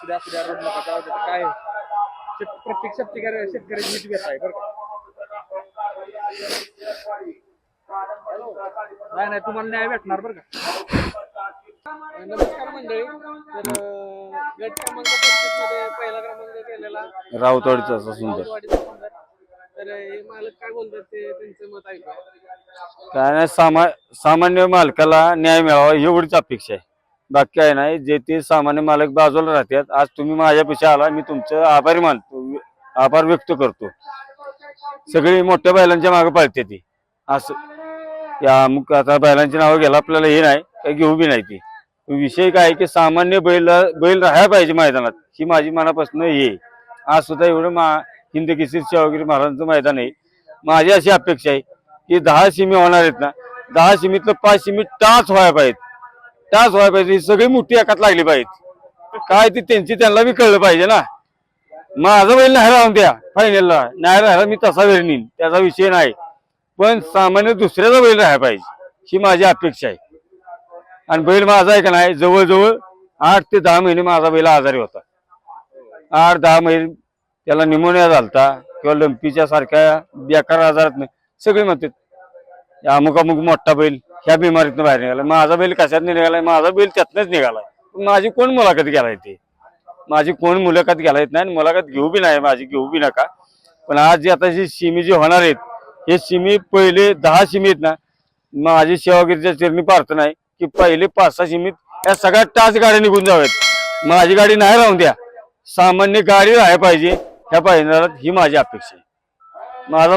असू द्या असू द्या रोड नका जाऊ द्या काय? शेत- प्रत्येक शेतकरी शेतकरी नीट व्यथा आहे बरं का? नाही नाही तुम्हाला न्याय भेटणार बरं का? नमस्कार मंडळी. तर अं, गट क्रमांक पस्तीसमध्ये पहिला क्रमांक केलेला राऊतवाडीचा असा सुंदर. तर हे मालक काय बोलतात ते त्यांचं मत ऐकूया. काय नाही सामा सामान्य मालकाला न्याय मिळावा एवढीच अपेक्षा आहे. बाकी आहे नाही. जे ते सामान्य मालक बाजूला राहतात. आज तुम्ही माझ्यापेक्षा आला मी तुमचं आभारी मानतो आभार व्यक्त करतो. सगळी मोठ्या बैलांच्या मागे पाळते ती. असं. या अमुक आता बैलांची नावं घ्यायला आपल्याला हे नाही काही घेऊ बी नाही ती. विषय काय आहे की सामान्य बैल बैल राहायला पाहिजे मैदानात. ही माझी मनापासून हे आहे. आज सुद्धा एवढं मा हिंद केसरी महाराजांचं मैदान आहे. माझी अशी अपेक्षा आहे की दहा सिमी होणार आहेत ना दहा सिमीतलं पाच सिमी टाच व्हायला पाहिजेत. त्याच व्हायला पाहिजे सगळी मोठी एकात लागली पाहिजे. काय ती त्यांची त्यांना बी कळलं पाहिजे ना. माझा बैल नाही राहून द्या फायनलला नाही राहिला मी तसा वेळ नेईन. त्याचा विषय नाही. पण सामान्य दुसऱ्याचा बैल राहायला पाहिजे ही माझी अपेक्षा आहे. आणि बैल माझा आहे का नाही जवळजवळ आठ ते दहा महिने माझा बैल आजारी होता. आठ दहा महिने त्याला निमोनिया झालता किंवा लंपीच्या सारख्या बेकार आजारात नाही सगळे म्हणतात अमुक अमुक मोठा बैल. ह्या बिमारीतनं बाहेर निघाला माझा बैल कशात निघालाय? माझा बैल त्यातनंच निघालाय. पण माझी कोण मुलाखत घ्यायला येते माझी कोण मुलाखत घ्यायला येत नाही आणि मुलाखत घेऊ बी नाही माझी घेऊ बी नका. पण आज जी आता जी सिमी जी होणार आहेत हे सिमी पहिले दहा सिमी आहेत ना माझी सेवागिरीच्या चिरणी प्रार्थना आहे की पहिले पाच सहा सिमीत या सगळ्या टाच गाड्या निघून जाव्यात. माझी गाडी नाही राहून द्या. सामान्य गाडी राहायला पाहिजे. ह्या पाहिजे ही माझी अपेक्षा आहे. माझा